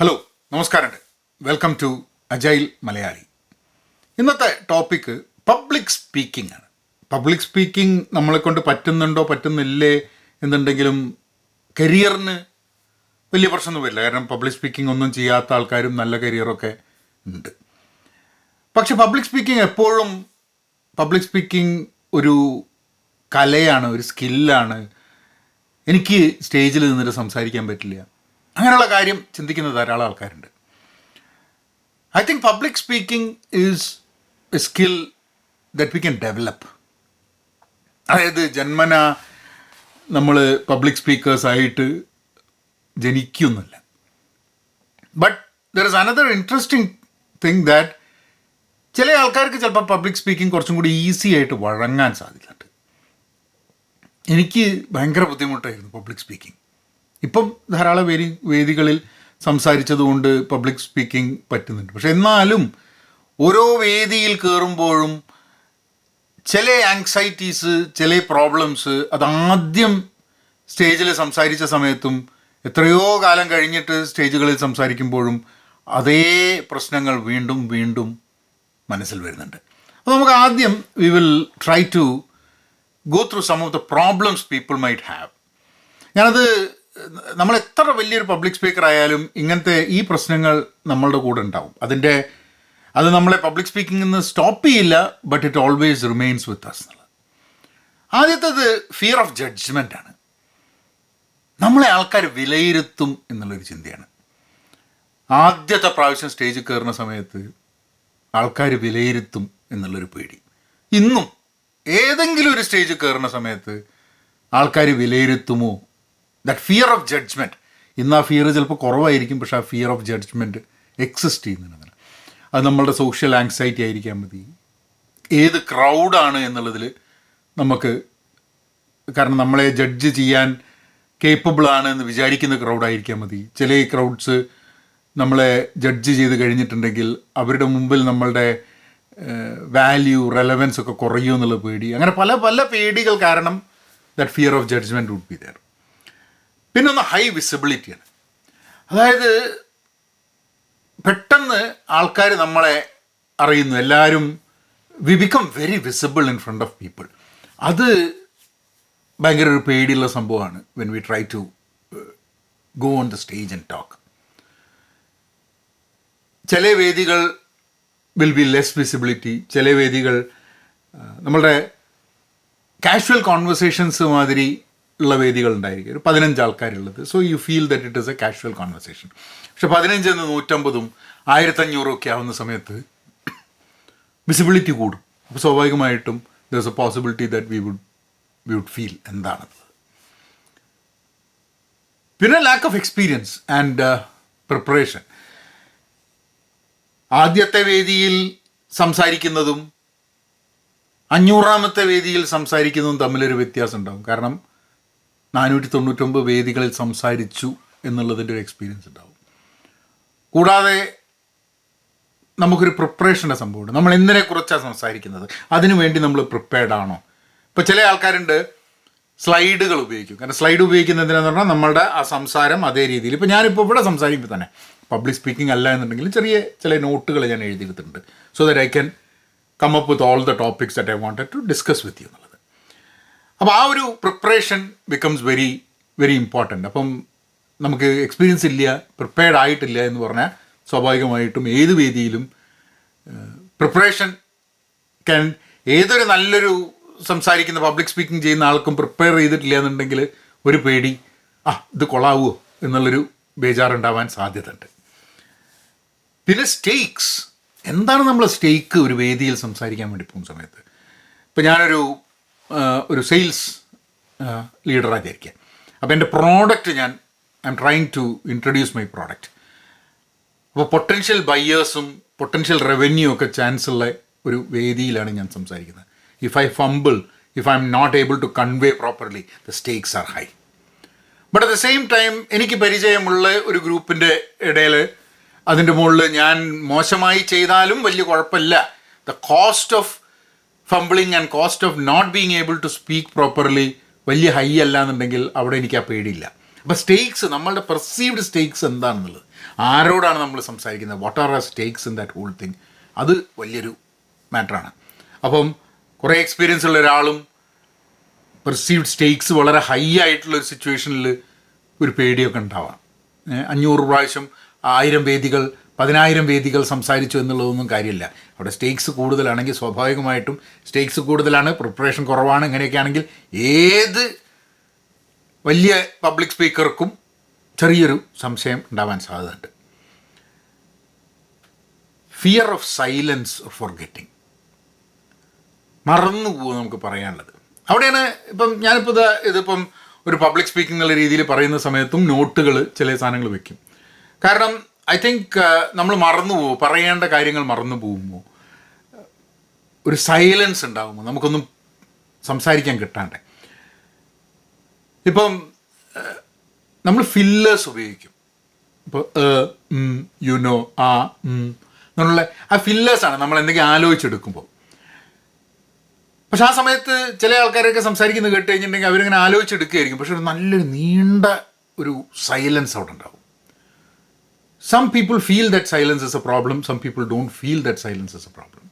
Hello നമസ്കാരമുണ്ട്. Welcome to agile Malayali ഇന്നത്തെ topic public speaking ആണ്. പബ്ലിക് സ്പീക്കിംഗ് നമ്മളെ കൊണ്ട് പറ്റുന്നുണ്ടോ പറ്റുന്നില്ലേ എന്നുണ്ടെങ്കിലും കരിയറിന് വലിയ പ്രശ്നമൊന്നും വരില്ല. കാരണം പബ്ലിക് സ്പീക്കിംഗ് ഒന്നും ചെയ്യാത്ത ആൾക്കാരും നല്ല കരിയറൊക്കെ ഉണ്ട്. പക്ഷെ പബ്ലിക് സ്പീക്കിംഗ് എപ്പോഴും പബ്ലിക് സ്പീക്കിംഗ് ഒരു കലയാണ് ഒരു സ്കില്ലാണ് എനിക്ക് സ്റ്റേജിൽ നിന്നിട്ട് സംസാരിക്കാൻ പറ്റില്ല. അങ്ങനെയുള്ള കാര്യം ചിന്തിക്കുന്ന ധാരാളം ആൾക്കാരുണ്ട്. I think public speaking is a skill that we can develop അതായത് ജന്മന നമ്മൾ പബ്ലിക് സ്പീക്കേഴ്സായിട്ട് ജനിക്കുന്നില്ല. But there is another interesting thing that ചില ആൾക്കാർക്ക് ചിലപ്പോൾ പബ്ലിക് സ്പീക്കിംഗ് കുറച്ചും കൂടി ഈസി ആയിട്ട് വഴങ്ങാൻ സാധിക്കുന്നുണ്ട് എനിക്ക് ഭയങ്കര ബുദ്ധിമുട്ടായിരുന്നു പബ്ലിക് സ്പീക്കിംഗ് ഇപ്പം ധാരാളം വേദി വേദികളിൽ സംസാരിച്ചതുകൊണ്ട് പബ്ലിക് സ്പീക്കിംഗ് പറ്റുന്നുണ്ട്. പക്ഷെ എന്നാലും ഓരോ വേദിയിൽ കയറുമ്പോഴും ചില ആങ്സൈറ്റീസ് ചില പ്രോബ്ലംസ് അതാദ്യം സ്റ്റേജിൽ സംസാരിച്ച സമയത്തും എത്രയോ കാലം കഴിഞ്ഞിട്ട് സ്റ്റേജുകളിൽ സംസാരിക്കുമ്പോഴും അതേ പ്രശ്നങ്ങൾ വീണ്ടും വീണ്ടും മനസ്സിൽ വരുന്നുണ്ട്. അപ്പോൾ നമുക്ക് ആദ്യം we will try to go through some of the problems people might have ഞാനത് നമ്മൾ എത്ര വലിയൊരു പബ്ലിക് സ്പീക്കർ ആയാലും ഇങ്ങനത്തെ ഈ പ്രശ്നങ്ങൾ നമ്മളുടെ കൂടെ ഉണ്ടാവും. അതിന്റെ അത് നമ്മളെ പബ്ലിക് സ്പീക്കിംഗിൽ നിന്ന് സ്റ്റോപ്പ് ചെയ്യില്ല but it always remains with us എന്നുള്ളത്. ആദ്യത്തേത് ഫിയർ ഓഫ് ജഡ്ജ്മെന്റ് ആണ്. നമ്മളെ ആൾക്കാർ വിലയിരുത്തും എന്നുള്ളൊരു ചിന്തയാണ്. ആദ്യത്തെ പ്രാവശ്യം സ്റ്റേജിൽ കയറുന്ന സമയത്ത് ആൾക്കാർ വിലയിരുത്തും എന്നുള്ളൊരു പേടി. ഇന്നും ഏതെങ്കിലും ഒരു സ്റ്റേജ് കയറുന്ന സമയത്ത് ആൾക്കാർ വിലയിരുത്തുമോ ദറ്റ് ഫിയർ ഓഫ് ജഡ്ജ്മെന്റ് ഇന്ന് ആ ഫിയർ ചിലപ്പോൾ കുറവായിരിക്കും പക്ഷെ ആ ഫിയർ ഓഫ് ജഡ്ജ്മെന്റ് എക്സിസ്റ്റ് ചെയ്യുന്നുണ്ട് അത് നമ്മളുടെ സോഷ്യൽ ആങ്സൈറ്റി ആയിരിക്കാൻ മതി. ഏത് ക്രൗഡാണ് എന്നുള്ളതിൽ നമുക്ക് കാരണം നമ്മളെ ജഡ്ജ് ചെയ്യാൻ കേപ്പബിൾ ആണ് എന്ന് വിചാരിക്കുന്ന ക്രൗഡായിരിക്കാൻ മതി. ചില ക്രൗഡ്സ് നമ്മളെ ജഡ്ജ് ചെയ്ത് കഴിഞ്ഞിട്ടുണ്ടെങ്കിൽ അവരുടെ മുമ്പിൽ നമ്മളുടെ വാല്യൂ റെലവൻസ് ഒക്കെ കുറയുമോ എന്നുള്ള പേടി. അങ്ങനെ പല പല പേടികൾ കാരണം that fear of judgement would be there പിന്നെ ഒന്ന് ഹൈ വിസിബിലിറ്റിയാണ് അതായത് പെട്ടെന്ന് ആൾക്കാർ നമ്മളെ അറിയുന്നു. എല്ലാവരും we become very visible in front of people അത് ഭയങ്കര ഒരു പേടിയുള്ള സംഭവമാണ് when we try to go on the stage and talk ചില വേദികൾ വിൽ ബി ലെസ് വിസിബിലിറ്റി ചില വേദികൾ ആ, നമ്മളുടെ കാഷ്വൽ കോൺവെർസേഷൻസ് മാതിരി ഉള്ള വേദികൾ ഉണ്ടായിരിക്കും. ഒരു പതിനഞ്ച് ആൾക്കാരുള്ളത്. So you feel that it is a casual conversation പക്ഷെ പതിനഞ്ച് എന്ന് നൂറ്റമ്പതും ആയിരത്തഞ്ഞൂറും ഒക്കെ ആവുന്ന സമയത്ത് വിസിബിലിറ്റി കൂടും. അപ്പോൾ സ്വാഭാവികമായിട്ടും there a possibility that we would we would feel എന്താണത്. പിന്നെ lack of experience and preparation ആദ്യത്തെ വേദിയിൽ സംസാരിക്കുന്നതും അഞ്ഞൂറാമത്തെ വേദിയിൽ സംസാരിക്കുന്നതും തമ്മിലൊരു വ്യത്യാസം ഉണ്ടാകും കാരണം നാനൂറ്റി തൊണ്ണൂറ്റൊമ്പത് വേദികളിൽ സംസാരിച്ചു എന്നുള്ളതിന്റെ ഒരു എക്സ്പീരിയൻസ് ഉണ്ടാവും. കൂടാതെ നമുക്കൊരു പ്രിപ്പറേഷന്റെ സംഭവമുണ്ട്. നമ്മൾ എന്തിനെക്കുറിച്ചാണ് സംസാരിക്കുന്നത്? അതിനു വേണ്ടി നമ്മൾ പ്രിപ്പയർഡ് ആണോ? ഇപ്പോൾ ചില ആൾക്കാരുണ്ട് സ്ലൈഡുകൾ ഉപയോഗിക്കും. കാരണം സ്ലൈഡ് ഉപയോഗിക്കുന്നത് എന്തിനാന്ന് പറഞ്ഞാൽ നമ്മളുടെ ആ സംസാരം അതേ രീതിയിൽ. ഇപ്പോൾ ഞാനിപ്പോൾ ഇവിടെ സംസാരിക്കുമ്പോൾ തന്നെ പബ്ലിക് സ്പീക്കിംഗ് അല്ല എന്നുണ്ടെങ്കിൽ ചെറിയ ചില നോട്ടുകൾ ഞാൻ എഴുതിയെടുത്തിട്ടുണ്ട്. So that I can come up with all the topics that I wanted to discuss with you എന്നുള്ളത്. അപ്പോൾ ആ ഒരു preparation becomes very very important അപ്പം നമുക്ക് എക്സ്പീരിയൻസ് ഇല്ല പ്രിപ്പയർഡ് ആയിട്ടില്ല എന്ന് പറഞ്ഞാൽ സ്വാഭാവികമായിട്ടും ഏത് വേദിയിലും പ്രിപ്പറേഷൻ ക്യാൻ ഏതൊരു നല്ലൊരു സംസാരിക്കുന്ന പബ്ലിക് സ്പീക്കിംഗ് ചെയ്യുന്ന ആൾക്കും പ്രിപ്പയർ ചെയ്തിട്ടില്ല എന്നുണ്ടെങ്കിൽ ഒരു പേടി ആ ഇത് കൊള്ളാവുമോ എന്നുള്ളൊരു ബേജാറുണ്ടാവാൻ സാധ്യതയുണ്ട്. പിന്നെ സ്റ്റേക്സ് എന്താണ് നമ്മൾ സ്റ്റേക്ക് ഒരു വേദിയിൽ സംസാരിക്കാൻ വേണ്ടി പോകുന്ന സമയത്ത്? ഇപ്പം ഞാനൊരു ഒരു സെയിൽസ് ലീഡറായി വിചാരിക്കുക അപ്പോൾ എന്റെ പ്രോഡക്റ്റ് ഞാൻ I'm trying to introduce my product അപ്പോൾ പൊട്ടൻഷ്യൽ ബയ്യേഴ്സും പൊട്ടൻഷ്യൽ റവന്യൂ ഒക്കെ ചാൻസ് ഉള്ള ഒരു വേദിയിലാണ് ഞാൻ സംസാരിക്കുന്നത്. If I fumble if I'm not able to convey properly the stakes are high but at the same time എനിക്ക് പരിചയമുള്ള ഒരു ഗ്രൂപ്പിന്റെ ഇടയിൽ അതിന്റെ മുകളിൽ ഞാൻ മോശമായി ചെയ്താലും വലിയ കുഴപ്പമില്ല. The cost of fumbling and cost of not being able to speak properly വലിയ ഹൈ അല്ല എന്നുണ്ടെങ്കിൽ അവിടെ എനിക്ക് ആ പേടിയില്ല. അപ്പോൾ സ്റ്റേക്സ് നമ്മളുടെ പെർസീവ്ഡ് സ്റ്റേക്സ് എന്താണെന്നുള്ളത്? ആരോടാണ് നമ്മൾ സംസാരിക്കുന്നത്? What are are stakes in that whole thing അത് വലിയൊരു മാറ്ററാണ് അപ്പം കുറേ എക്സ്പീരിയൻസ് ഉള്ള ഒരാളും പെർസീവ്ഡ് സ്റ്റേക്സ് വളരെ ഹൈ ആയിട്ടുള്ള ഒരു സിറ്റുവേഷനിൽ ഒരു പേടിയൊക്കെ ഉണ്ടാവാം. അഞ്ഞൂറ് പ്രാവശ്യം ആയിരം വേദികൾ പതിനായിരം വേദികൾ സംസാരിച്ചു എന്നുള്ളതൊന്നും കാര്യമില്ല. അവിടെ സ്റ്റേക്സ് കൂടുതലാണെങ്കിൽ സ്വാഭാവികമായിട്ടും സ്റ്റേക്സ് കൂടുതലാണ് പ്രിപ്പറേഷൻ കുറവാണ് ഇങ്ങനെയൊക്കെ ആണെങ്കിൽ ഏത് വലിയ പബ്ലിക് സ്പീക്കർക്കും ചെറിയൊരു സംശയം ഉണ്ടാവാൻ സാധ്യതയുണ്ട്. Fear of silence forgetting മറന്നു പോകും നമുക്ക് പറയാനുള്ളത്. അവിടെയാണ് ഇപ്പം ഞാനിപ്പോൾ ഇത് ഇതിപ്പം ഒരു പബ്ലിക് സ്പീക്കിംഗ് എന്നുള്ള രീതിയിൽ പറയുന്ന സമയത്തും നോട്ടുകൾ ചില സാധനങ്ങൾ വെക്കും. കാരണം ഐ തിങ്ക് നമ്മൾ മറന്നു പോകും. പറയേണ്ട കാര്യങ്ങൾ മറന്നു പോകുമ്പോൾ ഒരു സൈലൻസ് ഉണ്ടാകുമ്പോൾ നമുക്കൊന്നും സംസാരിക്കാൻ കിട്ടാണ്ട്. ഇപ്പം നമ്മൾ ഫില്ലേഴ്സ് ഉപയോഗിക്കും. ഇപ്പോൾ യുനോ ആ എന്നുള്ള ആ ഫില്ലേഴ്സാണ് നമ്മൾ എന്തെങ്കിലും ആലോചിച്ചെടുക്കുമ്പോൾ പക്ഷെ ആ സമയത്ത് ചില ആൾക്കാരൊക്കെ സംസാരിക്കുന്നത് കേട്ട് കഴിഞ്ഞിട്ടുണ്ടെങ്കിൽ അവരിങ്ങനെ ആലോചിച്ചെടുക്കുകയായിരിക്കും. പക്ഷെ ഒരു നല്ലൊരു നീണ്ട ഒരു സൈലൻസ് അവിടെ ഉണ്ടാവും. Some people feel that silence is a problem some people don't feel that silence is a problem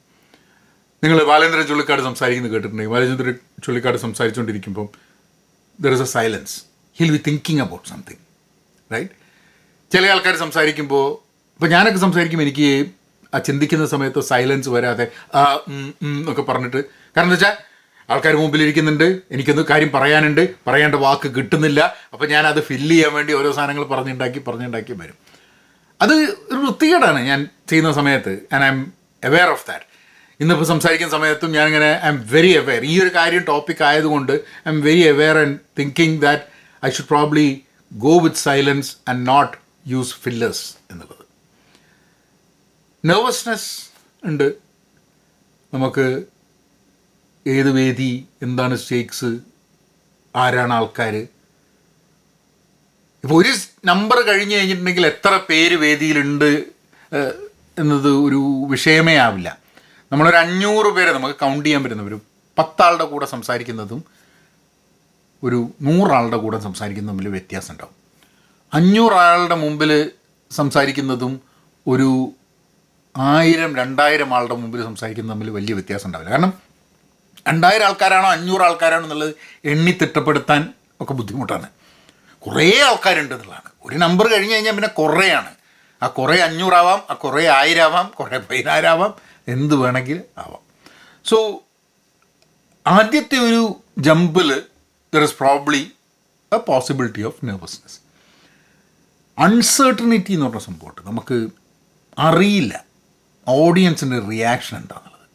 നിങ്ങൾ ബാലേന്ദ്രൻ ചുള്ളിക്കാട് സംസാരിക്കുന്നത് കേട്ടിട്ടുണ്ടെങ്കിൽ Balendran Chullikkad സംസാരിച്ചുകൊണ്ടിരിക്കുമ്പം there is a silence while be thinking about something right ചില ആൾക്കാർ സംസാരിക്കുമ്പോൾ ഇപ്പം ഞാനൊക്കെ സംസാരിക്കുമ്പോൾ എനിക്ക് ആ ചിന്തിക്കുന്ന സമയത്ത് സൈലൻസ് വരാതെ എന്നൊക്കെ പറഞ്ഞിട്ട് കാരണം എന്താ വെച്ചാൽ ആൾക്കാർ മുമ്പിലിരിക്കുന്നുണ്ട് എനിക്കൊന്ന് കാര്യം പറയാനുണ്ട് പറയേണ്ട വാക്ക് കിട്ടുന്നില്ല അപ്പം ഞാൻ അത് ഫില്ല് ചെയ്യാൻ വേണ്ടി ഓരോ സാധനങ്ങൾ പറഞ്ഞുണ്ടാക്കി പറഞ്ഞുണ്ടാക്കി വരും. അത് ഒരു വൃത്തികേടാണ് ഞാൻ ചെയ്യുന്ന സമയത്ത് and I'm aware of that ഇന്നിപ്പോൾ സംസാരിക്കുന്ന സമയത്തും ഞാനിങ്ങനെ ഐ എം വെരി അവെയർ ഈ ഒരു കാര്യം ടോപ്പിക് ആയതുകൊണ്ട് I'm very aware and thinking that I should probably go with silence and not use fillers എന്നുള്ളത്. നെർവസ്നെസ് ഉണ്ട്. നമുക്ക് ഏത് വേദി എന്താണ് സ്റ്റേക്സ് ആരാണ് ആൾക്കാർ ഇപ്പോൾ ഒരു നമ്പർ കഴിഞ്ഞ് കഴിഞ്ഞിട്ടുണ്ടെങ്കിൽ എത്ര പേര് വേദിയിലുണ്ട് എന്നത് ഒരു വിഷയമേ ആവില്ല. നമ്മളൊരു അഞ്ഞൂറ് പേരെ നമുക്ക് കൗണ്ട് ചെയ്യാൻ പറ്റുന്ന ഒരു പത്താളുടെ കൂടെ സംസാരിക്കുന്നതും ഒരു നൂറാളുടെ കൂടെ സംസാരിക്കുന്നതും തമ്മിൽ വ്യത്യാസം ഉണ്ടാവും അഞ്ഞൂറാളുടെ മുമ്പിൽ സംസാരിക്കുന്നതും ഒരു ആയിരം രണ്ടായിരം ആളുടെ മുമ്പിൽ സംസാരിക്കുന്നതും തമ്മിൽ വലിയ വ്യത്യാസം ഉണ്ടാവില്ല കാരണം രണ്ടായിരം ആൾക്കാരാണോ അഞ്ഞൂറ് ആൾക്കാരാണോ എന്നുള്ളത് എണ്ണി തിട്ടപ്പെടുത്താൻ ഒക്കെ ബുദ്ധിമുട്ടാണ്. കുറേ ആൾക്കാരുണ്ട് എന്നുള്ളതാണ്. ഒരു നമ്പർ കഴിഞ്ഞ് കഴിഞ്ഞാൽ പിന്നെ കുറേയാണ്. ആ കുറേ അഞ്ഞൂറാവാം ആ കുറേ ആയിരം ആവാം കുറേ പതിനായിരം ആവാം എന്ത് വേണമെങ്കിൽ ആവാം. സോ ആദ്യത്തെ ഒരു ജമ്പിൽ there is probably a possibility of nervousness uncertainty എന്ന് പറഞ്ഞ സംഭവമുണ്ട് നമുക്ക് അറിയില്ല. ഓഡിയൻസിന്റെ റിയാക്ഷൻ എന്താണുള്ളത്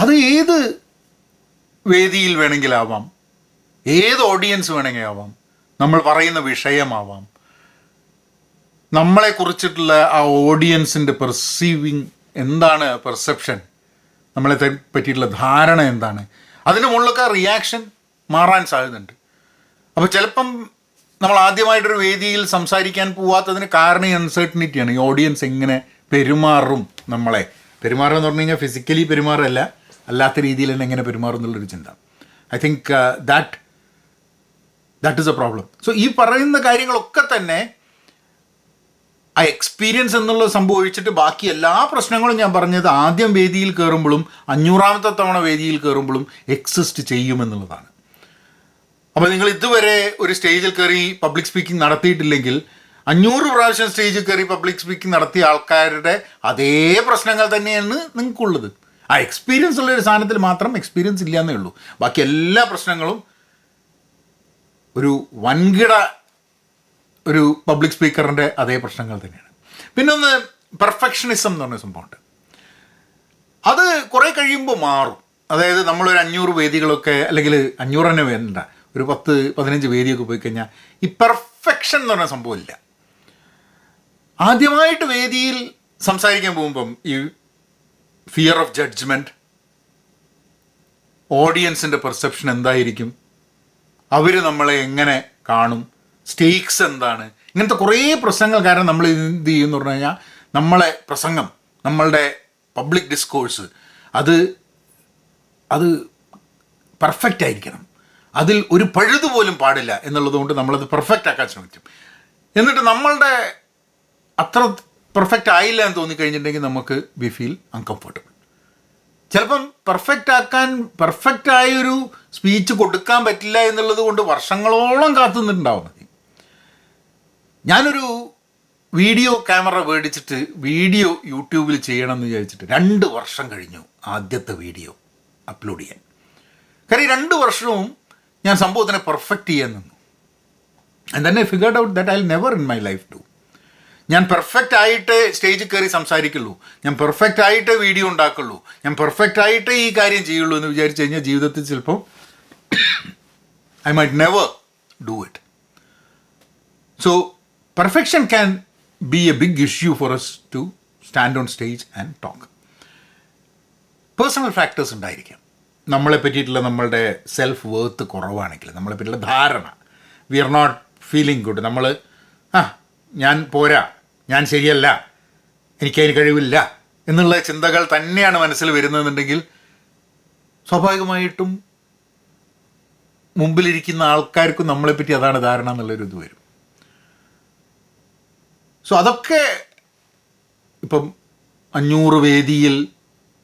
അത് ഏത് വേദിയിൽ വേണമെങ്കിലാവാം? ഏത് ഓഡിയൻസ് വേണമെങ്കിൽ ആവാം നമ്മൾ പറയുന്ന വിഷയമാവാം. നമ്മളെ കുറിച്ചിട്ടുള്ള ആ ഓഡിയൻസിന്റെ പെർസീവിങ് എന്താണ് പെർസെപ്ഷൻ നമ്മളെ പറ്റിയിട്ടുള്ള ധാരണ എന്താണ്? അതിന് മുകളിലൊക്കെ റിയാക്ഷൻ മാറാൻ സാധ്യതയുണ്ട്. അപ്പോൾ ചിലപ്പം നമ്മൾ ആദ്യമായിട്ടൊരു വേദിയിൽ സംസാരിക്കാൻ പോവാത്തതിന് കാരണം അൺസർട്ടനിറ്റിയാണ് ഈ ഓഡിയൻസ് എങ്ങനെ പെരുമാറും നമ്മളെ? പെരുമാറുക എന്ന് പറഞ്ഞു കഴിഞ്ഞാൽ ഫിസിക്കലി പെരുമാറല്ല അല്ലാത്ത രീതിയിൽ തന്നെ എങ്ങനെ പെരുമാറും എന്നുള്ളൊരു ചിന്ത. I think that that is a problem so ഈ പറയുന്ന കാര്യങ്ങളൊക്കെ തന്നെ ആ എക്സ്പീരിയൻസ് എന്നുള്ളത് സംഭവിച്ചിട്ട് ബാക്കി എല്ലാ പ്രശ്നങ്ങളും ഞാൻ പറഞ്ഞത് ആദ്യം വേദിയിൽ കയറുമ്പോഴും അഞ്ഞൂറാമത്തെ തവണ വേദിയിൽ കയറുമ്പോഴും എക്സിസ്റ്റ് ചെയ്യുമെന്നുള്ളതാണ് അപ്പോൾ നിങ്ങൾ ഇതുവരെ ഒരു സ്റ്റേജിൽ കയറി പബ്ലിക് സ്പീക്കിംഗ് നടത്തിയിട്ടില്ലെങ്കിൽ അഞ്ഞൂറ് പ്രാവശ്യം സ്റ്റേജിൽ കയറി പബ്ലിക് സ്പീക്കിംഗ് നടത്തിയ ആൾക്കാരുടെ അതേ പ്രശ്നങ്ങൾ തന്നെയാണ് നിങ്ങൾക്കുള്ളത്. ആ എക്സ്പീരിയൻസ് ഉള്ള ഒരു സാധനത്തിൽ മാത്രം എക്സ്പീരിയൻസ് ഇല്ല എന്നേ ഉള്ളൂ. ബാക്കി എല്ലാ പ്രശ്നങ്ങളും ഒരു വൻകിട ഒരു പബ്ലിക് സ്പീക്കറിന്റെ അതേ പ്രശ്നങ്ങൾ തന്നെയാണ്. പിന്നെ ഒന്ന് പെർഫെക്ഷനിസം എന്ന് പറഞ്ഞ സംഭവമുണ്ട്. അത് കുറേ കഴിയുമ്പോൾ മാറും. അതായത് നമ്മളൊരു അഞ്ഞൂറ് വേദികളൊക്കെ അല്ലെങ്കിൽ അഞ്ഞൂറ് തന്നെ വേണ്ട ഒരു പത്ത് പതിനഞ്ച് വേദിയൊക്കെ പോയി കഴിഞ്ഞാൽ ഈ പെർഫെക്ഷൻ എന്ന് പറഞ്ഞ സംഭവമില്ല ആദ്യമായിട്ട് വേദിയിൽ സംസാരിക്കാൻ പോകുമ്പം ഈ ഫിയർ ഓഫ് ജഡ്ജ്മെന്റ് ഓഡിയൻസിന്റെ പെർസെപ്ഷൻ എന്തായിരിക്കും? അവർ നമ്മളെ എങ്ങനെ കാണും? സ്റ്റേക്സ് എന്താണ്? ഇങ്ങനത്തെ കുറേ പ്രശ്നങ്ങൾ കാരണം നമ്മൾ എന്ത് ചെയ്യും എന്ന് പറഞ്ഞു കഴിഞ്ഞാൽ നമ്മളെ പ്രസംഗം നമ്മളുടെ പബ്ലിക് ഡിസ്കോഴ്സ് അത് അത് പെർഫെക്റ്റ് ആയിരിക്കണം. അതിൽ ഒരു പഴുത് പോലും പാടില്ല എന്നുള്ളത് കൊണ്ട് നമ്മളത് പെർഫെക്റ്റ് ആക്കാൻ ശ്രമിക്കും. എന്നിട്ട് നമ്മളുടെ അത്ര പെർഫെക്റ്റ് ആയില്ല എന്ന് തോന്നിക്കഴിഞ്ഞിട്ടുണ്ടെങ്കിൽ നമുക്ക് വി ഫീൽ അൺകംഫർട്ടബിൾ ചിലപ്പം പെർഫെക്റ്റ് ആക്കാൻ പെർഫെക്റ്റ് ആയൊരു സ്പീച്ച് കൊടുക്കാൻ പറ്റില്ല എന്നുള്ളത് കൊണ്ട് വർഷങ്ങളോളം കാത്തു നിന്നിട്ടുണ്ടാവും മതി ഞാനൊരു വീഡിയോ ക്യാമറ മേടിച്ചിട്ട് വീഡിയോ യൂട്യൂബിൽ ചെയ്യണം എന്ന് വിചാരിച്ചിട്ട് രണ്ട് വർഷം കഴിഞ്ഞു ആദ്യത്തെ വീഡിയോ അപ്ലോഡ് ചെയ്യാൻ. കാര്യം രണ്ട് വർഷവും ഞാൻ സംഭവത്തിനെ പെർഫെക്റ്റ് ചെയ്യാൻ നിന്നു. ആൻഡ് തന്നെ figured out that I never in my life do ഞാൻ പെർഫെക്റ്റ് ആയിട്ട് സ്റ്റേജിൽ കയറി സംസാരിക്കുള്ളൂ. ഞാൻ പെർഫെക്റ്റ് ആയിട്ട് വീഡിയോ ഉണ്ടാക്കുള്ളൂ. ഞാൻ പെർഫെക്റ്റ് ആയിട്ട് ഈ കാര്യം ചെയ്യുള്ളൂ എന്ന് വിചാരിച്ചു കഴിഞ്ഞാൽ ജീവിതത്തിൽ ചിലപ്പോൾ I might never do it so perfection can be a big issue for us to stand on stage and talk personal factors ഉണ്ടായിരിക്കാം. നമ്മളെ പറ്റിയിട്ടുള്ള നമ്മളുടെ സെൽഫ് വേർത്ത് കുറവാണെങ്കിൽ നമ്മളെ പറ്റിയുള്ള ധാരണ. We are not feeling good നമ്മൾ ആ ഞാൻ പോരാ ഞാൻ ശരിയല്ല എനിക്കതിന് കഴിവില്ല എന്നുള്ള ചിന്തകൾ തന്നെയാണ് മനസ്സിൽ വരുന്നതെന്നുണ്ടെങ്കിൽ സ്വാഭാവികമായിട്ടും മുമ്പിലിരിക്കുന്ന ആൾക്കാർക്കും നമ്മളെപ്പറ്റി അതാണ് ധാരണ എന്നുള്ളൊരു ഇത് വരും. സോ അതൊക്കെ ഇപ്പം അഞ്ഞൂറ് വേദിയിൽ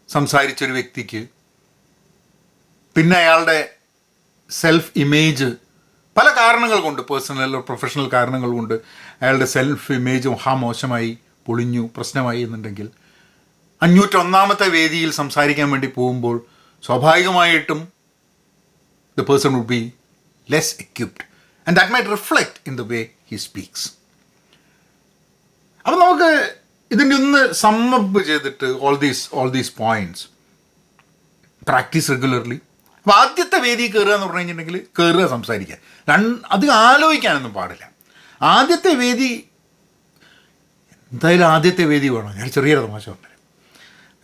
സംസാരിച്ചൊരു വ്യക്തിക്ക് പിന്നെ അയാളുടെ സെൽഫ് ഇമേജ് പല കാരണങ്ങൾ കൊണ്ട് പേഴ്സണൽ പ്രൊഫഷണൽ കാരണങ്ങൾ കൊണ്ട് അയാളുടെ സെൽഫ് ഇമേജ് ഹാ മോശമായി പൊളിഞ്ഞു പ്രശ്നമായി എന്നുണ്ടെങ്കിൽ അഞ്ഞൂറ്റൊന്നാമത്തെ വേദിയിൽ സംസാരിക്കാൻ വേണ്ടി പോകുമ്പോൾ സ്വാഭാവികമായിട്ടും the person would be less equipped and that might reflect in the way he speaks അപ്പം നമുക്ക് ഇതിന്റെ ഒന്ന് സമ്മപ്പ് ചെയ്തിട്ട് all these all these points practice regularly അപ്പോൾ ആദ്യത്തെ വേദി കയറുക എന്ന് പറഞ്ഞു കഴിഞ്ഞിട്ടുണ്ടെങ്കിൽ കയറുക സംസാരിക്കുക. രണ്ട് അധികം ആലോചിക്കാനൊന്നും പാടില്ല. ആദ്യത്തെ വേദി എന്തായാലും ആദ്യത്തെ വേദി വേണം? ഞാൻ ചെറിയൊരു തമാശ പറഞ്ഞു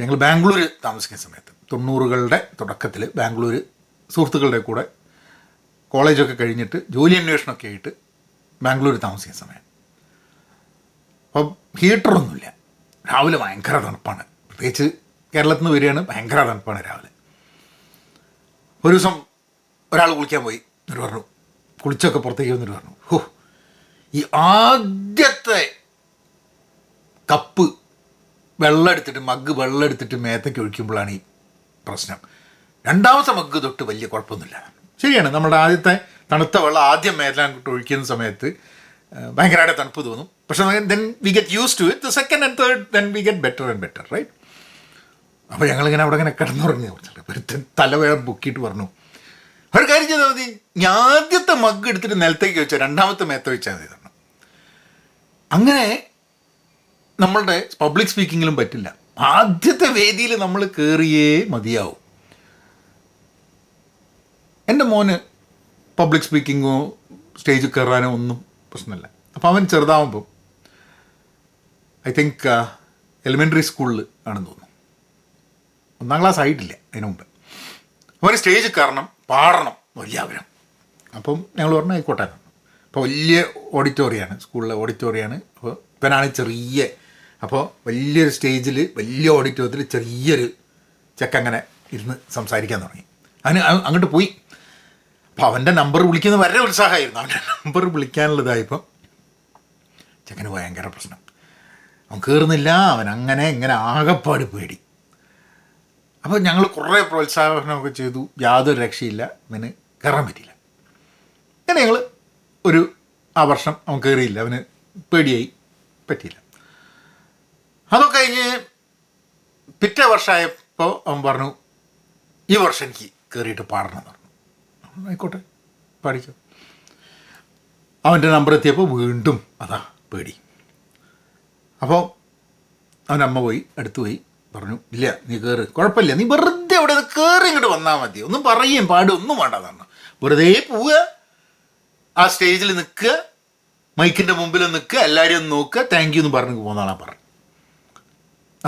ഞങ്ങൾ ബാംഗ്ലൂർ താമസിക്കുന്ന സമയത്ത് തൊണ്ണൂറുകളുടെ തുടക്കത്തിൽ ബാംഗ്ലൂർ സുഹൃത്തുക്കളുടെ കൂടെ കോളേജൊക്കെ കഴിഞ്ഞിട്ട് ജോലി അന്വേഷണമൊക്കെ ആയിട്ട് ബാംഗ്ലൂർ താമസിക്കുന്ന സമയം. അപ്പം ഹീറ്ററൊന്നുമില്ല രാവിലെ ഭയങ്കര തണുപ്പാണ്. പ്രത്യേകിച്ച് കേരളത്തിൽ നിന്ന് വരികയാണ് ഭയങ്കര തണുപ്പാണ് രാവിലെ. ഒരു ദിവസം ഒരാൾ കുളിക്കാൻ പോയി. എന്നിട്ട് പറഞ്ഞു കുളിച്ചൊക്കെ പുറത്തേക്ക് വന്നിട്ട് പറഞ്ഞു ഹോ ഈ ആദ്യത്തെ കപ്പ് വെള്ളം എടുത്തിട്ട് മഗ് വെള്ളം എടുത്തിട്ട് മേത്തേക്ക് ഒഴിക്കുമ്പോഴാണ് ഈ പ്രശ്നം. രണ്ടാമത്തെ മഗ് തൊട്ട് വലിയ കുഴപ്പമൊന്നുമില്ല. ശരിയാണ് നമ്മുടെ ആദ്യത്തെ തണുത്ത വെള്ളം ആദ്യം മേലാൻകുട്ട് ഒഴിക്കുന്ന സമയത്ത് ഭയങ്കരമായിട്ട് തണുപ്പ് തോന്നും. പക്ഷേ then we get used to it second and third then we get better and better right അപ്പോൾ ഞങ്ങളിങ്ങനെ അവിടെ ഇങ്ങനെ കിടന്നുറങ്ങി. ഒരുത്തൻ തലവേളം പൊക്കിയിട്ട് പറഞ്ഞു ഒരു കാര്യം ചെയ്താൽ മതി. ആദ്യത്തെ മഗ് എടുത്തിട്ട് നിലത്തേക്ക് വെച്ചാൽ രണ്ടാമത്തെ മേത്ത വെച്ചാൽ മതി. അങ്ങനെ നമ്മളുടെ പബ്ലിക് സ്പീക്കിങ്ങിലും പറ്റില്ല. ആദ്യത്തെ വേദിയിൽ നമ്മൾ കയറിയേ മതിയാവും. എന്റെ മോന് പബ്ലിക് സ്പീക്കിങ്ങോ സ്റ്റേജിൽ കയറാനോ ഒന്നും പ്രശ്നമില്ല. അപ്പോൾ അവൻ ചെറുതാവുമ്പം ഐ തിങ്ക് എലിമെന്ററി സ്കൂളിൽ ആണെന്ന് തോന്നുന്നു. ഒന്നാം ക്ലാസ് ആയിട്ടില്ല അതിനു മുമ്പ്. അവന് സ്റ്റേജിൽ കയറണം പാടണം വലിയ ആഗ്രഹം. അപ്പം ഞങ്ങൾ പറഞ്ഞു ആയിക്കോട്ടെ അപ്പോൾ വലിയ ഓഡിറ്റോറിയമാണ് സ്കൂളിലെ ഓഡിറ്റോറിയമാണ് അപ്പോൾ ഇവനാണ് ചെറിയ അപ്പോൾ വലിയൊരു സ്റ്റേജിൽ വലിയ ഓഡിറ്റോറിയത്തിൽ ചെറിയൊരു ചെക്ക അങ്ങനെ ഇരുന്ന് സംസാരിക്കാൻ തുടങ്ങി. അവന് അങ്ങോട്ട് പോയി. അപ്പോൾ അവന്റെ നമ്പർ വിളിക്കുന്നത് വളരെ ഉത്സാഹമായിരുന്നു. അവന്റെ നമ്പർ വിളിക്കാനുള്ളതായപ്പോൾ ചെക്കന് ഭയങ്കര പ്രശ്നം. അവൻ കയറുന്നില്ല അവൻ അങ്ങനെ ഇങ്ങനെ ആകെപ്പാട് പേടി. അപ്പോൾ ഞങ്ങൾ കുറേ പ്രോത്സാഹനമൊക്കെ ചെയ്തു. യാതൊരു രക്ഷയില്ല. അവന് കയറാൻ പറ്റിയില്ല. അങ്ങനെ ഞങ്ങൾ ഒരു ആ വർഷം അവൻ കയറിയില്ല അവന് പേടിയായി. പറ്റിയില്ല. അതൊക്കെ കഴിഞ്ഞ് പിറ്റേ വർഷമായപ്പോൾ അവൻ പറഞ്ഞു ഈ വർഷം എനിക്ക് കയറിയിട്ട് പാടണം എന്ന് പറഞ്ഞു. ആയിക്കോട്ടെ പാടിക്കോ. അവന്റെ നമ്പർ എത്തിയപ്പോൾ വീണ്ടും അതാ പേടി. അപ്പോൾ അവനമ്മ പോയി അടുത്ത് പോയി പറഞ്ഞു ഇല്ല നീ കയറ് കുഴപ്പമില്ല. നീ വെറുതെ അവിടെ കയറി ഇങ്ങോട്ട് വന്നാൽ മതി. ഒന്നും പറയും പാടും ഒന്നും വേണ്ടതാണ് വെറുതെ പോവുക. ആ സ്റ്റേജിൽ നിൽക്കുക മൈക്കിന്റെ മുമ്പിൽ നിൽക്കുക എല്ലാവരും ഒന്ന് നോക്കുക താങ്ക് യു എന്ന് പറഞ്ഞു പോകുന്നതാണ് പറഞ്ഞു.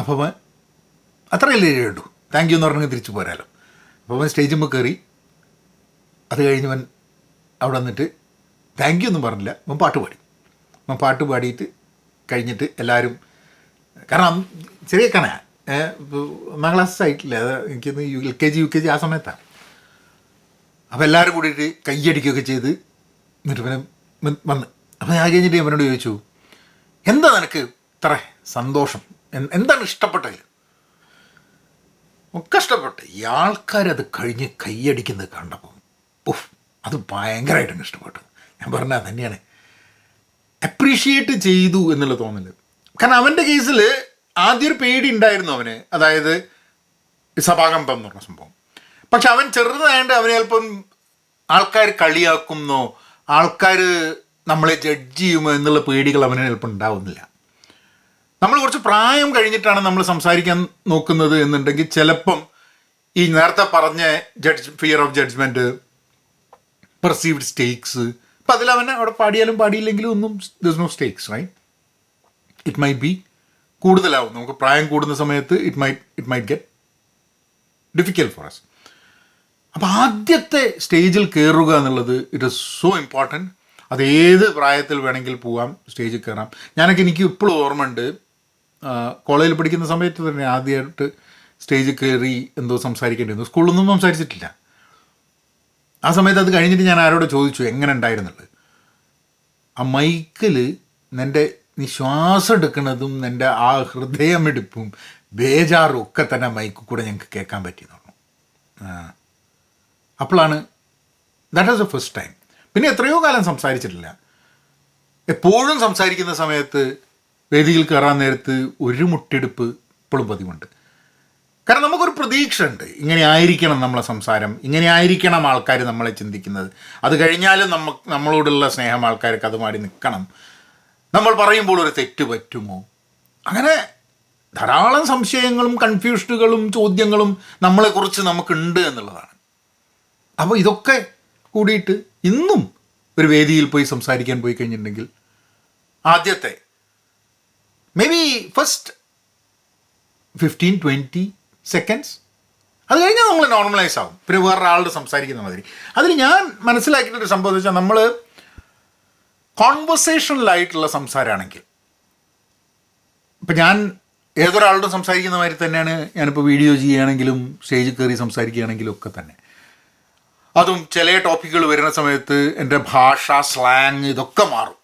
അവൻ അത്രയല്ലേ ഉള്ളൂ താങ്ക് യു എന്ന് പറഞ്ഞു തിരിച്ചു പോരാലോ. അവൻ സ്റ്റേജിൽ കയറി അത് കഴിഞ്ഞവൻ അവിടെ വന്നിട്ട് താങ്ക് യു ഒന്നും പറഞ്ഞില്ല. അവൻ പാട്ട് പാടി. അവൻ പാട്ട് പാടിയിട്ട് കഴിഞ്ഞിട്ട് എല്ലാവരും കാരണം ചെറിയ കണ ഒന്നാം ക്ലാസ് ആയിട്ടില്ല? അത് എനിക്കൊന്ന് L K G U K G ആ സമയത്താണ് അപ്പോൾ എല്ലാവരും കൂടിയിട്ട് കയ്യടിക്കുകയൊക്കെ ചെയ്ത് എന്നിട്ട് പിന്നെ വന്ന്. അപ്പോൾ ഞാൻ കഴിഞ്ഞിട്ട് അവനോട് ചോദിച്ചു എന്താ നിനക്ക് ഇത്ര സന്തോഷം? എന്താണ് ഇഷ്ടപ്പെട്ടതിൽ ഒക്കെ ഇഷ്ടപ്പെട്ടു. ഈ ആൾക്കാരത് കഴിഞ്ഞ് കൈയടിക്കുന്നത് കണ്ടപ്പോൾ ഉഫ് അത് ഭയങ്കരമായിട്ടാണ് ഇഷ്ടപ്പെട്ടു. ഞാൻ പറഞ്ഞാൽ തന്നെയാണ് അപ്രീഷിയേറ്റ് ചെയ്തു എന്നുള്ള തോന്നൽ. കാരണം അവന്റെ കേസിൽ ആദ്യം ഒരു പേടി ഉണ്ടായിരുന്നു അവന്. അതായത് സഭാകമ്പം എന്ന് പറഞ്ഞ സംഭവം. പക്ഷെ അവൻ ചെറുതായതുകൊണ്ട് അവനെ ചിലപ്പം ആൾക്കാർ കളിയാക്കുന്നോ ആൾക്കാർ നമ്മളെ ജഡ്ജ് ചെയ്യുമോ എന്നുള്ള പേടികൾ അവന് ചിലപ്പോൾ ഉണ്ടാവുന്നില്ല. നമ്മൾ കുറച്ച് പ്രായം കഴിഞ്ഞിട്ടാണ് നമ്മൾ സംസാരിക്കാൻ നോക്കുന്നത് എന്നുണ്ടെങ്കിൽ ചിലപ്പം ഈ നേരത്തെ പറഞ്ഞ judge fear of judgement perceived stakes അപ്പം അതിൽ അവനെ അവിടെ പാടിയാലും പാടിയില്ലെങ്കിലും ഒന്നും this no stakes right it might be കൂടുതലാവും. നമുക്ക് പ്രായം കൂടുന്ന സമയത്ത് it might it might get difficult for us അപ്പോൾ ആദ്യത്തെ സ്റ്റേജിൽ കയറുക എന്നുള്ളത് ഇറ്റ് ഇസ് സോ ഇമ്പോർട്ടന്റ് അത് ഏത് പ്രായത്തിൽ വേണമെങ്കിൽ പോവാം സ്റ്റേജിൽ കയറാം ഞാനൊക്കെ എനിക്ക് ഇപ്പോഴും ഓർമ്മയുണ്ട് കോളേജിൽ പഠിക്കുന്ന സമയത്ത് തന്നെ ആദ്യമായിട്ട് സ്റ്റേജിൽ കയറി എന്തോ സംസാരിക്കേണ്ടി വന്നു സ്കൂളിലൊന്നും സംസാരിച്ചിട്ടില്ല. ആ സമയത്ത് അത് കഴിഞ്ഞിട്ട് ഞാൻ ആരോട് ചോദിച്ചു എങ്ങനെ ഉണ്ടായിരുന്നുള്ളത്? ആ മൈക്കിൽ നിന്റെ നീ ശ്വാസം എടുക്കുന്നതും എന്റെ ആ ഹൃദയമെടുപ്പും ബേജാറും ഒക്കെ തന്നെ മൈക്കിൽ കൂടെ ഞങ്ങൾക്ക് കേൾക്കാൻ പറ്റിയെന്നുള്ളൂ അപ്പോഴാണ് that was the first time പിന്നെ എത്രയോ കാലം സംസാരിച്ചിട്ടില്ല. എപ്പോഴും സംസാരിക്കുന്ന സമയത്ത് വേദിയിൽ കയറാൻ നേരത്ത് ഒരു മുട്ടെടുപ്പ് ഇപ്പോഴും പതിവുണ്ട്. കാരണം നമുക്കൊരു പ്രതീക്ഷ ഉണ്ട് ഇങ്ങനെ ആയിരിക്കണം നമ്മളെ സംസാരം. ഇങ്ങനെ ആയിരിക്കണം ആൾക്കാർ നമ്മളെ ചിന്തിക്കുന്നത്. അത് കഴിഞ്ഞാലും നമ്മ നമ്മളോടുള്ള സ്നേഹം ആൾക്കാർക്ക് അത് നിൽക്കണം. നമ്മൾ പറയുമ്പോൾ ഒരു തെറ്റ് പറ്റുമോ? അങ്ങനെ ധാരാളം സംശയങ്ങളും കൺഫ്യൂഷനുകളും ചോദ്യങ്ങളും നമ്മളെക്കുറിച്ച് നമുക്കുണ്ട് എന്നുള്ളതാണ്. അപ്പോൾ ഇതൊക്കെ കൂടിയിട്ട് ഇന്നും ഒരു വേദിയിൽ പോയി സംസാരിക്കാൻ പോയി കഴിഞ്ഞിട്ടുണ്ടെങ്കിൽ ആദ്യത്തെ maybe first fifteen twenty seconds അത് കഴിഞ്ഞാൽ നമ്മൾ നോർമലൈസ് ആവും. പിന്നെ വേറൊരാളോട് സംസാരിക്കുന്ന മാതിരി. അതിൽ ഞാൻ മനസ്സിലാക്കിയിട്ടൊരു സംഭവം എന്ന് വെച്ചാൽ നമ്മൾ കോൺവെർസേഷനിലായിട്ടുള്ള സംസാരമാണെങ്കിൽ ഇപ്പം ഞാൻ ഏതൊരാളോടും സംസാരിക്കുന്ന മാതിരി തന്നെയാണ് ഞാനിപ്പോൾ വീഡിയോ ചെയ്യുകയാണെങ്കിലും സ്റ്റേജിൽ കയറി സംസാരിക്കുകയാണെങ്കിലും ഒക്കെ തന്നെ. അതും ചില ടോപ്പിക്കുകൾ വരുന്ന സമയത്ത് എന്റെ ഭാഷ സ്ലാങ് ഇതൊക്കെ മാറും.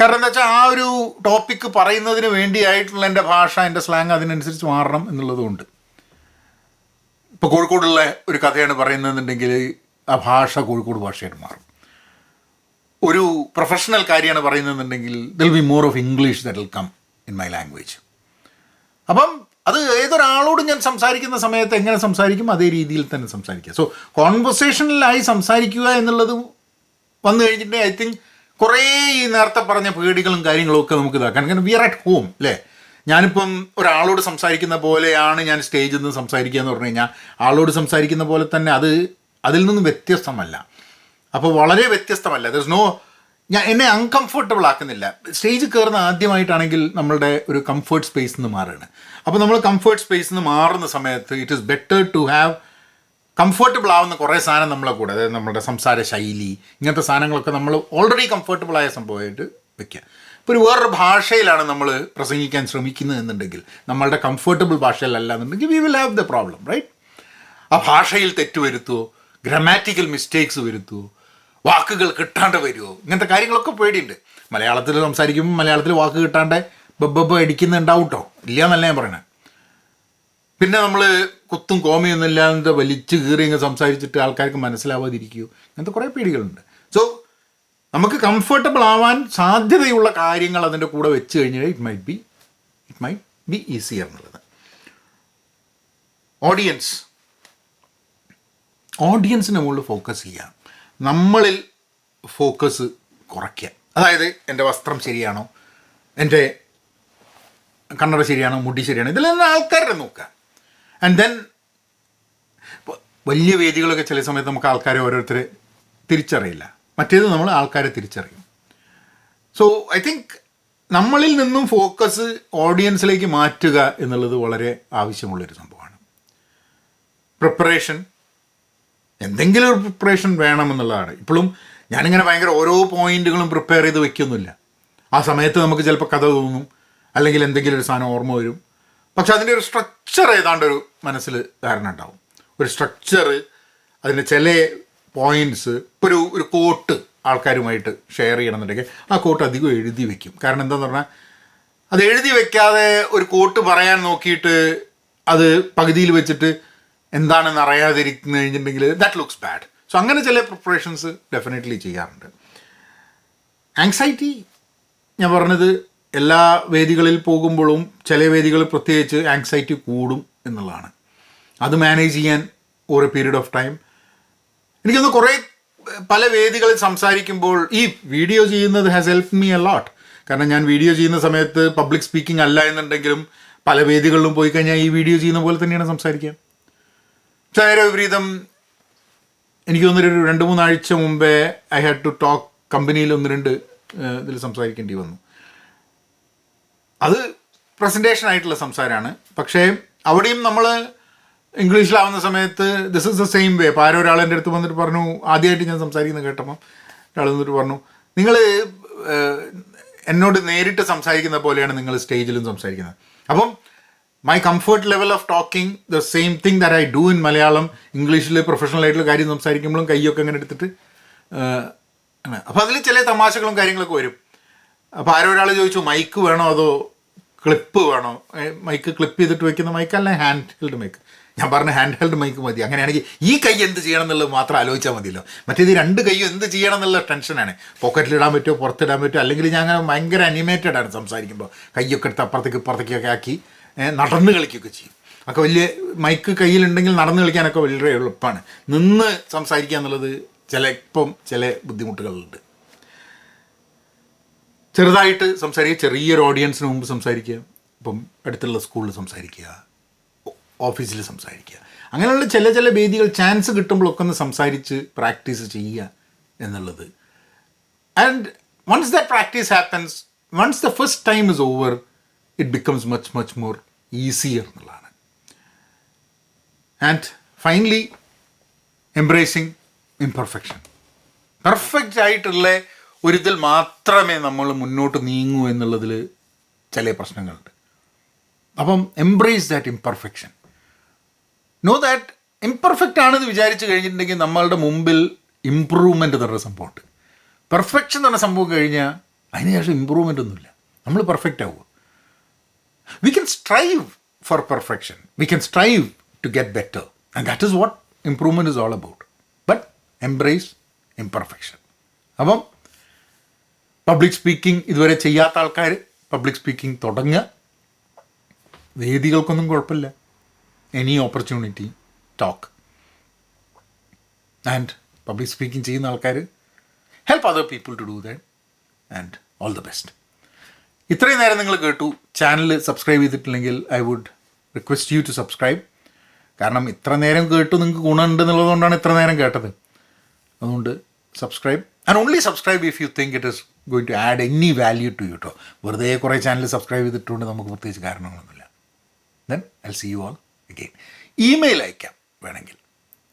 കാരണം എന്താ വെച്ചാൽ ആ ഒരു ടോപ്പിക്ക് പറയുന്നതിന് വേണ്ടിയായിട്ടുള്ള എന്റെ ഭാഷ എന്റെ സ്ലാങ് അതിനനുസരിച്ച് മാറണം എന്നുള്ളതുകൊണ്ട്. ഇപ്പോൾ കോഴിക്കോടുള്ള ഒരു കഥയാണ് പറയുന്നതെന്നുണ്ടെങ്കിൽ ആ ഭാഷ കോഴിക്കോട് ഭാഷയായിട്ട് മാറും. ഒരു പ്രൊഫഷണൽ കാര്യമാണ് പറയുന്നതെന്നുണ്ടെങ്കിൽ there'll be more of English that come in my language അപ്പം അത് ഏതൊരാളോടും ഞാൻ സംസാരിക്കുന്ന സമയത്ത് എങ്ങനെ സംസാരിക്കും അതേ രീതിയിൽ തന്നെ സംസാരിക്കുക. സോ കോൺവെർസേഷനിലായി സംസാരിക്കുക എന്നുള്ളത് വന്നു കഴിഞ്ഞിട്ടുണ്ടെങ്കിൽ ഐ തിങ്ക് കുറേ ഈ നേരത്തെ പറഞ്ഞ പേടികളും കാര്യങ്ങളും ഒക്കെ നമുക്ക് ഇതാക്കാൻ കാരണം വി ആർ അറ്റ് ഹോം അല്ലേ ഞാനിപ്പം ഒരാളോട് സംസാരിക്കുന്ന പോലെയാണ് ഞാൻ സ്റ്റേജിൽ നിന്ന് സംസാരിക്കുക എന്ന് പറഞ്ഞു കഴിഞ്ഞാൽ ആളോട് സംസാരിക്കുന്ന പോലെ തന്നെ അത് അതിൽ നിന്ന് വ്യത്യസ്തമല്ല. അപ്പോൾ വളരെ വ്യത്യസ്തമല്ല. ദർ നോ ഞാൻ എന്നെ അൺകംഫർട്ടബിൾ ആക്കുന്നില്ല. സ്റ്റേജ് കയറുന്ന ആദ്യമായിട്ടാണെങ്കിൽ നമ്മളുടെ ഒരു കംഫർട്ട് സ്പേസ് നിന്ന് മാറുകയാണ്. അപ്പോൾ നമ്മൾ കംഫേർട്ട് സ്പേസിൽ നിന്ന് മാറുന്ന സമയത്ത് it is better to have comfortable ആവുന്ന കുറേ സാധനം നമ്മളെ കൂടെ അതായത് നമ്മുടെ സംസാര ശൈലി ഇങ്ങനത്തെ സാധനങ്ങളൊക്കെ നമ്മൾ ഓൾറെഡി കംഫർട്ടബിൾ ആയ സംഭവമായിട്ട് വെക്കുക ഇപ്പോൾ ഒരു വേറൊരു ഭാഷയിലാണ് നമ്മൾ പ്രസംഗിക്കാൻ ശ്രമിക്കുന്നത് എന്നുണ്ടെങ്കിൽ നമ്മളുടെ കംഫർട്ടബിൾ ഭാഷയിലല്ല എന്നുണ്ടെങ്കിൽ we will have the problem right ആ ഭാഷയിൽ തെറ്റ് വരുത്തുമോ ഗ്രാമാറ്റിക്കൽ മിസ്റ്റേക്സ് വരുത്തുമോ വാക്കുകൾ കിട്ടാണ്ട് വരുമോ ഇങ്ങനത്തെ കാര്യങ്ങളൊക്കെ പേടിയുണ്ട്. മലയാളത്തിൽ സംസാരിക്കുമ്പോൾ മലയാളത്തിൽ വാക്ക് കിട്ടാണ്ട് ബബ്ബ അടിക്കുന്നുണ്ടാവും കേട്ടോ ഇല്ല എന്നല്ല ഞാൻ പറയണേ. പിന്നെ നമ്മൾ കുത്തും കോമയൊന്നും ഇല്ലാതെ വലിച്ചു കീറി ഇങ്ങ് സംസാരിച്ചിട്ട് ആൾക്കാർക്ക് മനസ്സിലാവാതിരിക്കുകയോ അങ്ങനത്തെ കുറേ പേടികളുണ്ട്. സോ നമുക്ക് കംഫർട്ടബിൾ ആവാൻ സാധ്യതയുള്ള കാര്യങ്ങൾ അതിന്റെ കൂടെ വെച്ച് കഴിഞ്ഞാൽ it might be it might be easier എന്നുള്ളത്. ഓഡിയൻസ് ഓഡിയൻസിന് മുകളിൽ ഫോക്കസ് ചെയ്യുക നമ്മളിൽ ഫോക്കസ് കുറയ്ക്കുക അതായത് എന്റെ വസ്ത്രം ശരിയാണോ? എന്റെ കണ്ണട ശരിയാണ് മുടി ശരിയാണ് ഇതിലെല്ലാം ആൾക്കാരുടെ നോക്കുക. ആൻഡ് ദെൻ വലിയ വേദികളൊക്കെ ചില സമയത്ത് നമുക്ക് ആൾക്കാരെ ഓരോരുത്തരെ തിരിച്ചറിയില്ല. മറ്റേത് നമ്മൾ ആൾക്കാരെ തിരിച്ചറിയും. സോ ഐ തിങ്ക് നമ്മളിൽ നിന്നും ഫോക്കസ് ഓഡിയൻസിലേക്ക് മാറ്റുക എന്നുള്ളത് വളരെ ആവശ്യമുള്ളൊരു സംഭവമാണ്. പ്രിപ്പറേഷൻ എന്തെങ്കിലും ഒരു പ്രിപ്പറേഷൻ വേണമെന്നുള്ളതാണ് ഇപ്പോഴും ഞാനിങ്ങനെ ഭയങ്കര ഓരോ പോയിന്റുകളും പ്രിപ്പയർ ചെയ്ത് വെക്കൊന്നുമില്ല. ആ സമയത്ത് നമുക്ക് ചിലപ്പോൾ കഥ തോന്നും. അല്ലെങ്കിൽ എന്തെങ്കിലും ഒരു സാധനം ഓർമ്മ വരും. പക്ഷെ അതിന്റെ ഒരു സ്ട്രക്ചർ ഏതാണ്ട് ഒരു മനസ്സിൽ ധാരണ ഉണ്ടാവും. ഒരു സ്ട്രക്ചർ അതിന്റെ ചില പോയിന്റ്സ് ഇപ്പോൾ ഒരു ഒരു കോട്ട് ആൾക്കാരുമായിട്ട് ഷെയർ ചെയ്യണമെന്നുണ്ടെങ്കിൽ ആ കോട്ട് അധികം എഴുതി വെക്കും. കാരണം എന്താണെന്ന് പറഞ്ഞാൽ അത് എഴുതി വെക്കാതെ ഒരു കോട്ട് പറയാൻ നോക്കിയിട്ട് അത് പകുതിയിൽ വെച്ചിട്ട് എന്താണെന്ന് അറിയാതിരിക്കുന്നു കഴിഞ്ഞിട്ടുണ്ടെങ്കിൽ ദാറ്റ് ലുക്സ് ബാഡ് സോ അങ്ങനെ ചില പ്രിപ്പറേഷൻസ് ഡെഫിനറ്റ്ലി ചെയ്യാറുണ്ട്. ആങ്സൈറ്റി ഞാൻ പറഞ്ഞത് എല്ലാ വേദികളിൽ പോകുമ്പോഴും ചില വേദികളിൽ പ്രത്യേകിച്ച് ആങ്സൈറ്റി കൂടും എന്നുള്ളതാണ്. അത് മാനേജ് ചെയ്യാൻ ഓരോ പീരീഡ് ഓഫ് ടൈം എനിക്കൊന്ന് കുറേ പല വേദികളിൽ സംസാരിക്കുമ്പോൾ ഈ വീഡിയോ ചെയ്യുന്നത് has help me a lot കാരണം ഞാൻ വീഡിയോ ചെയ്യുന്ന സമയത്ത് പബ്ലിക് സ്പീക്കിംഗ് അല്ല എന്നുണ്ടെങ്കിലും പല വേദികളിലും പോയി കഴിഞ്ഞാൽ ഈ വീഡിയോ ചെയ്യുന്ന പോലെ തന്നെയാണ് സംസാരിക്കുക. നേരെ വിപരീതം എനിക്ക് തോന്നുന്നൊരു രണ്ട് മൂന്നാഴ്ച മുമ്പേ ഐ ഹാഡ് ടു ടോക്ക് കമ്പനിയിൽ ഒന്ന് രണ്ട് ഇതിൽ സംസാരിക്കേണ്ടി വന്നു. അത് പ്രസന്റേഷൻ ആയിട്ടുള്ള സംസാരമാണ് പക്ഷേ അവിടെയും നമ്മൾ ഇംഗ്ലീഷിലാവുന്ന സമയത്ത് this is the same way അപ്പോൾ ആരോ ഒരാൾ എന്റെ അടുത്ത് വന്നിട്ട് പറഞ്ഞു ആദ്യമായിട്ട് ഞാൻ സംസാരിക്കുന്നത് കേട്ടപ്പം ഒരാൾ വന്നിട്ട് പറഞ്ഞു നിങ്ങൾ എന്നോട് നേരിട്ട് സംസാരിക്കുന്ന പോലെയാണ് നിങ്ങൾ സ്റ്റേജിലും സംസാരിക്കുന്നത്. അപ്പം my comfort level of talking the same thing that I do in Malayalam ഇംഗ്ലീഷിൽ പ്രൊഫഷണൽ ആയിട്ടുള്ള കാര്യം സംസാരിക്കുമ്പോഴും കൈയൊക്കെ അങ്ങനെ എടുത്തിട്ട് അപ്പോൾ അതിൽ ചില തമാശകളും കാര്യങ്ങളൊക്കെ വരും. അപ്പോൾ ആരോ ഒരാൾ ചോദിച്ചു മൈക്ക് വേണോ അതോ ക്ലിപ്പ് വേണോ? മൈക്ക് ക്ലിപ്പ് ചെയ്തിട്ട് വെക്കുന്ന മൈക്കല്ല ഹാൻഡ് ഹെൽഡ് മൈക്ക് ഞാൻ പറഞ്ഞ ഹാൻഡ് ഹെൽഡ് മൈക്ക് മതി. അങ്ങനെയാണെങ്കിൽ ഈ കൈ എന്ത് ചെയ്യണം എന്നുള്ളത് മാത്രം ആലോചിച്ചാൽ മതിയല്ലോ. മറ്റേത് രണ്ട് കൈയും എന്ത് ചെയ്യണം എന്നുള്ള ടെൻഷനാണ് പോക്കറ്റിലിടാൻ പറ്റുമോ പുറത്തിടാൻ പറ്റുമോ അല്ലെങ്കിൽ ഞാൻ ഭയങ്കര അനിമേറ്റഡ് ആണ് സംസാരിക്കുമ്പോൾ കൈയൊക്കെ എടുത്ത് അപ്പുറത്തേക്ക് ഇപ്പുറത്തേക്കൊക്കെ ആക്കി നടന്ന് കളിക്കുകയൊക്കെ ചെയ്യും. ഒക്കെ വലിയ മൈക്ക് കയ്യിലുണ്ടെങ്കിൽ നടന്ന് കളിക്കാനൊക്കെ വളരെ എളുപ്പമാണ്. നിന്ന് സംസാരിക്കുക എന്നുള്ളത് ചിലപ്പം ചില ബുദ്ധിമുട്ടുകളുണ്ട്. ചെറുതായിട്ട് സംസാരിക്കുക ചെറിയൊരു ഓഡിയൻസിന് മുമ്പ് സംസാരിക്കുക ഇപ്പം അടുത്തുള്ള സ്കൂളിൽ സംസാരിക്കുക ഓഫീസിൽ സംസാരിക്കുക. അങ്ങനെയുള്ള ചില ചില വേദികൾ ചാൻസ് കിട്ടുമ്പോഴൊക്കെ ഒന്ന് സംസാരിച്ച് പ്രാക്ടീസ് ചെയ്യുക എന്നുള്ളത്. And once the practice happens once the first time is over it becomes much much more easier എന്നുള്ളതാണ്. And finally embracing imperfection perfect ആയിട്ടുള്ള ഒരിതിൽ മാത്രമേ നമ്മൾ മുന്നോട്ട് നീങ്ങൂ എന്നുള്ളതിൽ ചില പ്രശ്നങ്ങളുണ്ട്. അപ്പം embrace that imperfection know that imperfect ആണെന്ന് വിചാരിച്ചു കഴിഞ്ഞിട്ടുണ്ടെങ്കിൽ നമ്മളുടെ മുമ്പിൽ ഇമ്പ്രൂവ്മെന്റ് എന്നൊരു സംഭവമുണ്ട്. പെർഫെക്ഷൻ തന്നെ സംഭവം കഴിഞ്ഞാൽ അതിനുശേഷം ഇമ്പ്രൂവ്മെന്റ് ഒന്നുമില്ല. നമ്മൾ പെർഫെക്റ്റ് ആവുക. We can strive for perfection we can strive to get better and that is what improvement is all about but embrace imperfection അപ്പം പബ്ലിക് സ്പീക്കിംഗ് ഇതുവരെ ചെയ്യാത്ത ആൾക്കാർ പബ്ലിക് സ്പീക്കിംഗ് തുടങ്ങുക. വേദികൾക്കൊന്നും കുഴപ്പമില്ല. Any opportunity talk and public speaking ചെയ്യുന്ന ആൾക്കാർ help other people to do that and all the best ഇത്രയും നേരം നിങ്ങൾ കേട്ടു. ചാനൽ സബ്സ്ക്രൈബ് ചെയ്തിട്ടില്ലെങ്കിൽ I would request you to subscribe കാരണം ഇത്ര നേരം കേട്ടു നിങ്ങൾക്ക് ഗുണമുണ്ട് എന്നുള്ളതുകൊണ്ടാണ് ഇത്ര നേരം കേട്ടത്. അതുകൊണ്ട് subscribe and only subscribe if you think it is going to add any value to you കേട്ടോ വെറുതെ കുറേ ചാനൽ സബ്സ്ക്രൈബ് ചെയ്തിട്ടുണ്ട് നമുക്ക് പ്രത്യേകിച്ച് കാരണങ്ങളൊന്നുമില്ല. Then I see you all again email അയക്കാം വേണമെങ്കിൽ.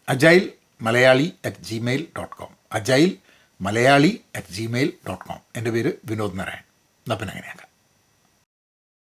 Agile Malayali at Gmail dot com agile Malayali at Gmail dot com എന്റെ പേര് വിനോദ് നാരായൺ. അപ്പം അങ്ങനെയാക്കാം.